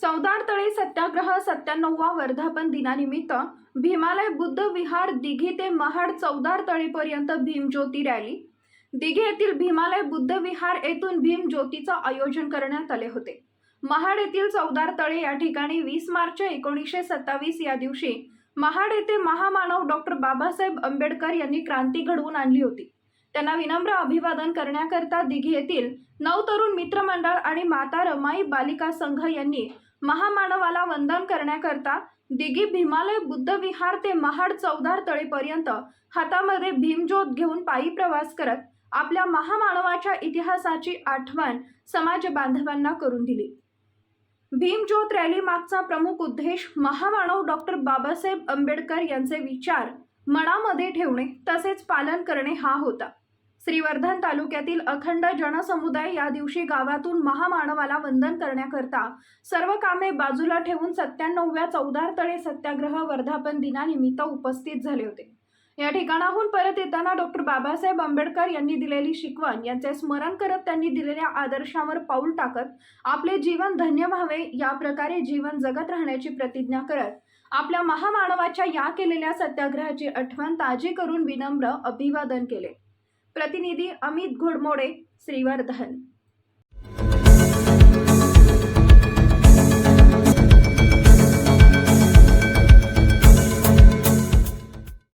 चौदार तळे सत्याग्रह सत्त्याण्णववा वर्धापन दिनानिमित्त भीमालय बुद्ध विहार दिघी ते महाड चौदार तळेपर्यंत भीमज्योती रॅली. दिघे येथील भीमालय बुद्ध विहार येथून भीम ज्योतीचं आयोजन करण्यात आले होते. महाड येथील चौदार तळे या ठिकाणी वीस मार्च एकोणीसशे सत्तावीस या दिवशी महाड येथे महामानव डॉक्टर बाबासाहेब आंबेडकर यांनी क्रांती घडवून आणली होती. त्यांना विनम्र अभिवादन करण्याकरता दिघी येथील नऊ तरुण मित्रमंडळ आणि माता रमाई बालिका संघ यांनी महामानवाला वंदन करण्याकरता दिघी भीमालय बुद्ध विहार ते महाड चौदार तळेपर्यंत हातामध्ये भीमज्योत घेऊन पायी प्रवास करत आपल्या महामानवाच्या इतिहासाची आठवण समाज बांधवांना करून दिली. भीमज्योत रॅली मागचा प्रमुख उद्देश महामानव डॉक्टर बाबासाहेब आंबेडकर यांचे विचार मनामध्ये ठेवणे तसेच पालन करणे हा होता. श्रीवर्धन तालुक्यातील अखंड जनसमुदाय या दिवशी गावातून महामानवाला वंदन करण्याकरता सर्व कामे बाजूला ठेवून सत्त्याण्णवव्या चौदार तळे सत्याग्रह वर्धापन दिनानिमित्त उपस्थित झाले होते. या ठिकाणाहून परत येताना डॉक्टर बाबासाहेब आंबेडकर यांनी दिलेली शिकवण यांचे स्मरण करत त्यांनी दिलेल्या आदर्शावर पाऊल टाकत आपले जीवन धन्य व्हावे या प्रकारे जीवन जगत राहण्याची प्रतिज्ञा करत आपल्या महामानवाच्या या केलेल्या सत्याग्रहाची आठवण ताजी करून विनम्र अभिवादन केले. प्रतिनिधी अमित घोडमोडे श्रीवर्धन.